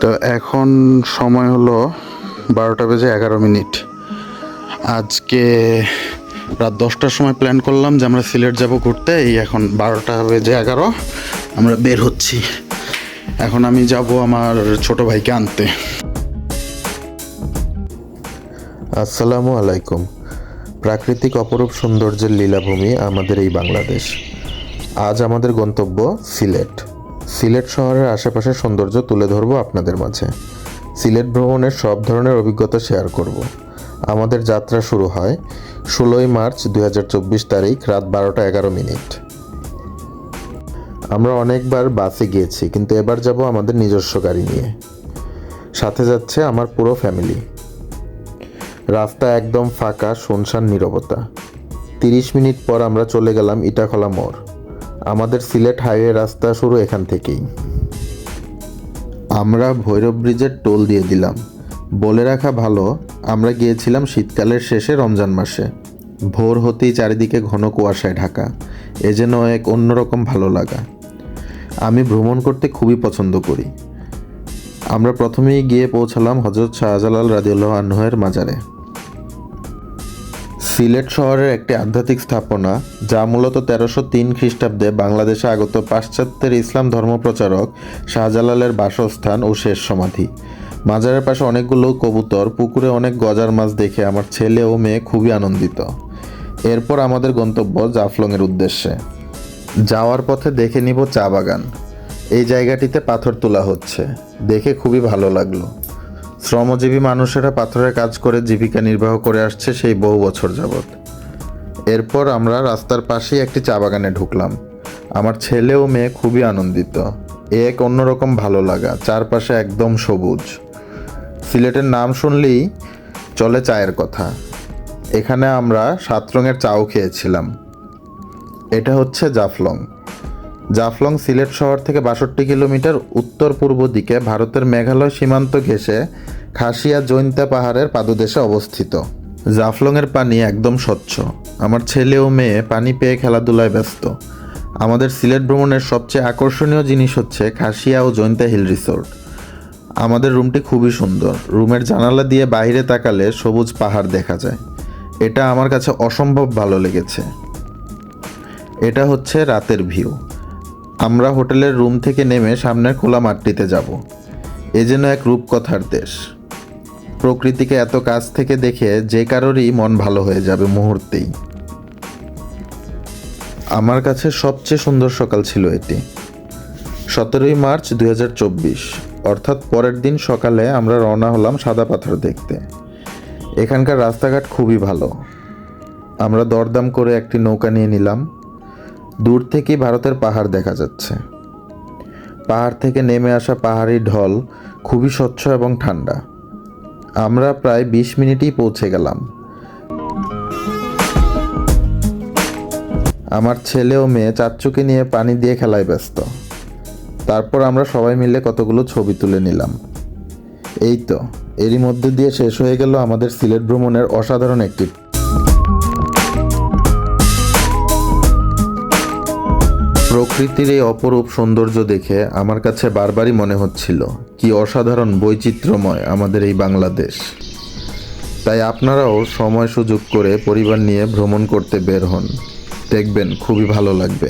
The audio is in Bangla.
তো এখন সময় হলো বারোটা বেজে এগারো মিনিট। আজকে রাত দশটার সময় প্ল্যান করলাম যে আমরা সিলেট যাব ঘুরতে। এই এখন বারোটা বেজে এগারো, আমরা বের হচ্ছি। এখন আমি যাব আমার ছোট ভাইকে আনতে। আসসালামু আলাইকুম। প্রাকৃতিক অপরূপ সৌন্দর্যের লীলাভূমি আমাদের এই বাংলাদেশ। আজ আমাদের গন্তব্য সিলেট। সিলেট শহরের আশেপাশের সৌন্দর্য তুলে ধরবো আপনাদের মাঝে। সিলেট ভ্রমণের সব ধরনের অভিজ্ঞতা শেয়ার করব। আমাদের যাত্রা শুরু হয় ষোলোই মার্চ দু হাজার চব্বিশ তারিখ রাত বারোটা এগারো মিনিট। আমরা অনেকবার বাসে গিয়েছি, কিন্তু এবার যাব আমাদের নিজস্ব গাড়ি নিয়ে। সাথে যাচ্ছে আমার পুরো ফ্যামিলি। রাস্তা একদম ফাঁকা, শুনশান, নীরবতা। তিরিশ মিনিট পর আমরা চলে গেলাম ইটাখলা মোড়। আমাদের সিলেট হাইওয়ে রাস্তা শুরু এখান থেকেই। আমরা ভৈরব ব্রিজের টোল দিয়ে দিলাম। বলে রাখা ভালো, আমরা গিয়েছিলাম শীতকালের শেষে রমজান মাসে। ভোর হতেই চারিদিকে ঘন কুয়াশায় ঢাকা। এ যেন এক অন্যরকম ভালো লাগা। আমি ভ্রমণ করতে খুবই পছন্দ করি। আমরা প্রথমেই গিয়ে পৌঁছালাম হজরত শাহজালাল রাজিউল্লাহ আনহের মাজারে। সিলেট শহরের একটি আধ্যাত্মিক স্থাপনা, যা মূলত তেরোশো তিন খ্রিস্টাব্দে বাংলাদেশে আগত পাশ্চাত্যের ইসলাম ধর্মপ্রচারক শাহজালালের বাসস্থান ও শেষ সমাধি। মাজারের পাশে অনেকগুলো কবুতর, পুকুরে অনেক গজার মাছ দেখে আমার ছেলে ও মেয়ে খুবই আনন্দিত। এরপর আমাদের গন্তব্য জাফলংয়ের উদ্দেশ্যে। যাওয়ার পথে দেখে নিব চা বাগান। এই জায়গাটিতে পাথর তোলা হচ্ছে। দেখে খুবই ভালো লাগল। শ্রমজীবী মানুষেরা পাথরের কাজ করে জীবিকা নির্বাহ করে আসছে সেই বহু বছর যাবৎ। এরপর আমরা রাস্তার পাশেই একটি চা বাগানে ঢুকলাম। আমার ছেলে ও মেয়ে খুবই আনন্দিত। এ এক অন্যরকম ভালো লাগা, চারপাশে একদম সবুজ। সিলেটের নাম শুনলেই চলে চায়ের কথা। এখানে আমরা সাত রঙের চাও খেয়েছিলাম। এটা হচ্ছে জাফলং। জাফলং সিলেট শহর থেকে বাষট্টি কিলোমিটার উত্তর পূর্ব দিকে ভারতের মেঘালয় সীমান্ত ঘেঁষে খাসিয়া জৈন্তা পাহাড়ের পাদদেশে অবস্থিত। জাফলংয়ের পানি একদম স্বচ্ছ। আমার ছেলে ও মেয়ে পানি পেয়ে খেলাধুলায় ব্যস্ত। আমাদের সিলেট ভ্রমণের সবচেয়ে আকর্ষণীয় জিনিস হচ্ছে খাসিয়া ও জৈন্তা হিল রিসোর্ট। আমাদের রুমটি খুবই সুন্দর। রুমের জানালা দিয়ে বাইরে তাকালে সবুজ পাহাড় দেখা যায়। এটা আমার কাছে অসম্ভব ভালো লেগেছে। এটা হচ্ছে রাতের ভিউ। আমরা হোটেলের রুম থেকে নেমে সামনের খোলা মাঠটিতে যাব। এ যেন এক রূপকথার দেশ। প্রকৃতিকে এত কাছ থেকে দেখে যে কারোরই মন ভালো হয়ে যাবে মুহূর্তেই। আমার কাছে সবচেয়ে সুন্দর সকাল ছিল এটি। সতেরোই মার্চ দু হাজার চব্বিশ, অর্থাৎ পরের দিন সকালে আমরা রওনা হলাম সাদা পাথর দেখতে। এখানকার রাস্তাঘাট খুবই ভালো। আমরা দরদাম করে একটি নৌকা নিয়ে নিলাম। দূর থেকেই ভারতের পাহাড় দেখা যাচ্ছে। পাহাড় থেকে নেমে আসা পাহাড়ি ঢল খুবই স্বচ্ছ এবং ঠান্ডা। আমরা প্রায় বিশ মিনিটেই পৌঁছে গেলাম। আমার ছেলে ও মেয়ে চাচ্চুকে নিয়ে পানি দিয়ে খেলায় ব্যস্ত। তারপর আমরা সবাই মিলে কতগুলো ছবি তুলে নিলাম। এই তো, এরই মধ্যে দিয়ে শেষ হয়ে গেল আমাদের সিলেট ভ্রমণের অসাধারণ একটি প্রকৃতির এই অপরূপ সৌন্দর্য দেখে আমার কাছে বারবারই মনে হচ্ছিল, কি অসাধারণ বৈচিত্র্যময় আমাদের এই বাংলাদেশ। তাই আপনারাও সময় সুযোগ করে পরিবার নিয়ে ভ্রমণ করতে বের হন। দেখবেন খুবই ভালো লাগবে।